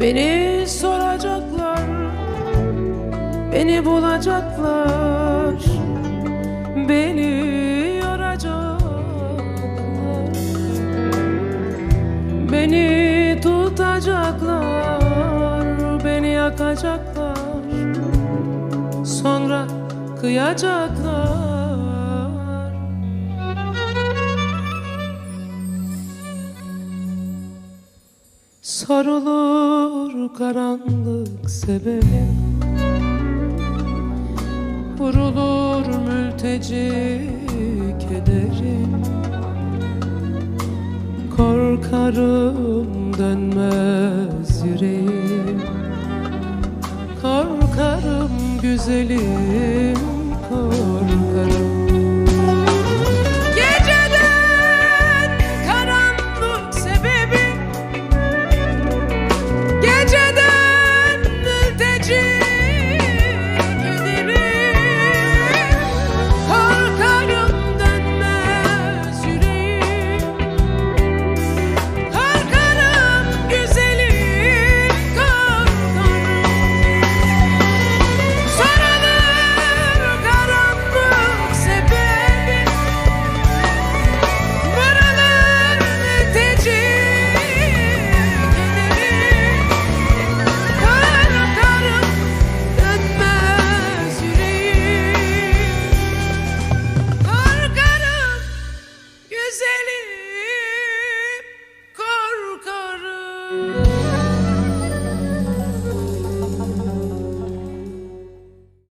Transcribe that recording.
Beni soracaklar Beni bulacaklar Beni yoracaklar. Beni tutacaklar Beni yakacaklar. Sonra kıyacaklar Sarılır karanlık sebebim. Vurulur mülteci kederim. Korkarım dönmez yüreğim. Korkarım güzelim